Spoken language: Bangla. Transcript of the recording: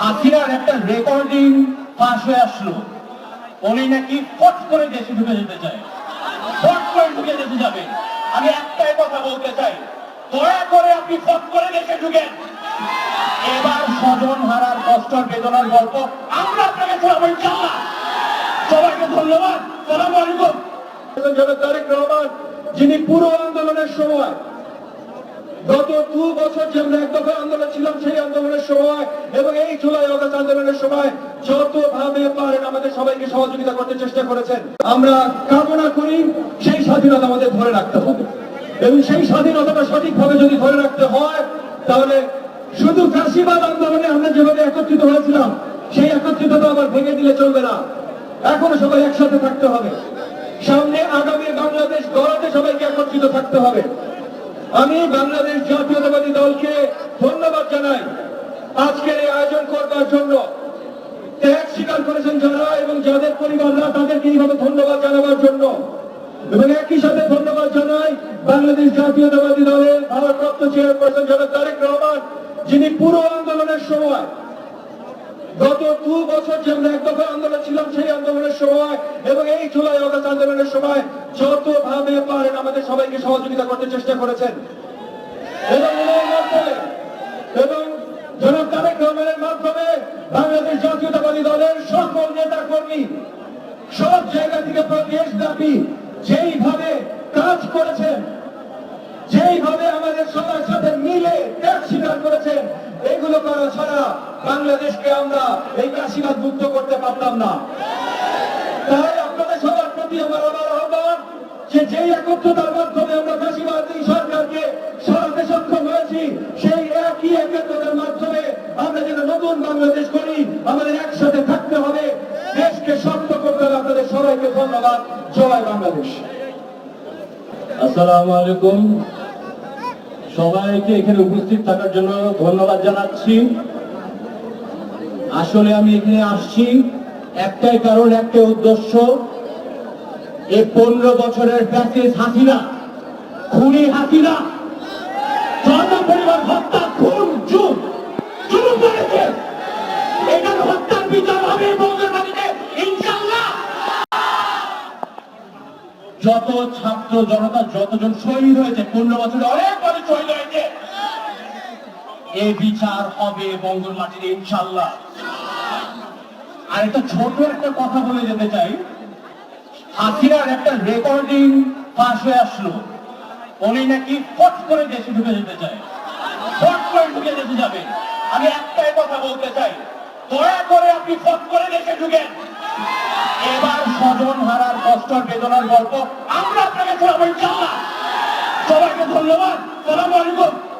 হাসিনার একটা রেকর্ডিং পাশ হয়ে আসলো। উনি নাকি ফট করে দেশে ঢুকে যেতে চায়। ফট করে ঢুকে যেতে যাবে। আমি একটাই কথা বলতে চাই, দয়া করে আপনি ফট করে দেশে ঢুকেন। এবার স্বজন হারার কষ্ট বেদনার গল্প আমরা আপনাকে শোনাবো ইনশাআল্লাহ। সবাইকে ধন্যবাদ। সালাম আলাইকুম। তারেক রহমান, যিনি পুরো আন্দোলনের সময় গত দু বছর যে আমরা এক দফা আন্দোলন ছিলাম, সেই আন্দোলনের সময় এবং এই জুলাই, অগস্ট আন্দোলনের সময় যতভাবে পারেন আমাদের সবাইকে সহযোগিতা করতে চেষ্টা করেছেন। আমরা কামনা করি সেই স্বাধীনতা আমাদের ধরে রাখতে হবে। এবং সেই স্বাধীনতাটা সঠিকভাবে যদি ধরে রাখতে হয়, তাহলে শুধু ফাঁসিবাদ আন্দোলনে আমরা যেভাবে একত্রিত হয়েছিলাম, সেই একত্রিততা আবার ভেঙে দিলে চলবে না। এখনও সবাই একসাথে থাকতে হবে। সামনে আগামী বাংলাদেশ গড়াতে সবাইকে একত্রিত থাকতে হবে। আমি বাংলাদেশ জাতীয়তাবাদী দলকে ধন্যবাদ জানাই। আজকের এই আয়োজন করবার জন্য ত্যাগ স্বীকার করেছেন যারা এবং যাদের পরিবাররা তাদেরকে এইভাবে ধন্যবাদ জানাবার জন্য। এবং একই সাথে ধন্যবাদ জানাই বাংলাদেশ জাতীয়তাবাদী দলের ভারপ্রাপ্ত চেয়ারপারসন জনাব তারেক রহমান, যিনি পুরো আন্দোলনের সময় গত দু বছর যে আমরা এক দফা আন্দোলন সময় এবং এই জুলাই অগস্ট আন্দোলনের সময় যতভাবে পারেন আমাদের সবাইকে সহযোগিতা করতে চেষ্টা করেছেন। এবং মাধ্যমে বাংলাদেশ জাতীয়তাবাদী দলের সকল নেতা কর্মী সব জায়গা থেকে দেশব্যাপী যেইভাবে কাজ করেছেন, যেইভাবে আমাদের সবার সাথে মিলে ত্যাগ স্বীকার করেছেন, এগুলো করা ছাড়া বাংলাদেশকে আমরা এই কাশিবাদ মুক্ত করতে পারতাম না। তাই আপনাদের সবার প্রতি আমার আবার আহ্বান, যে যেই একত্রতার মাধ্যমে আমরা কাশিবাদী সরকারকে সরাতে সক্ষম হয়েছি, সেই একই একত্রতার মাধ্যমে আমরা যেন নতুন বাংলাদেশ করি, আমাদের একসাথে থাকতে হবে। দেশকে শক্ত করতে হবে। আপনাদের সবাইকে ধন্যবাদ। জয় বাংলাদেশ। আসসালামু আলাইকুম। সবাইকে এখানে উপস্থিত থাকার জন্য ধন্যবাদ জানাচ্ছি। আসলে আমি এখানে আসছি একটাই কারণ, একটাই উদ্দেশ্য এই পনেরো বছরের প্যাকেজ হাসিনা, খুনি হাসিনা যত ছাত্র জনতা, যতজন শহীদ হয়েছে, পনেরো বছরে অনেক মানুষ শহীদ হয়েছে। এ বিচার হবে বঙ্গল মাটির ইনশাল্লাহ আর একটা ছোট একটা কথা বলে যেতে চাই। হাসিনার একটা রেকর্ডিং পাশ হয়ে আসলো। উনি নাকি ফট করে দেশে ঢুকে যেতে চায়। ফট করে ঢুকে যেতে যাবে। আমি একটাই কথা বলতে চাই, দয়া করে আপনি ফট করে দেশে ঢুকেন। এবার স্বজন হারার কষ্ট বেদনার গল্প আমরা আপনাকে শোনাবো ইনশাআল্লাহ। সবাইকে ধন্যবাদ। সালাম আলাইকুম।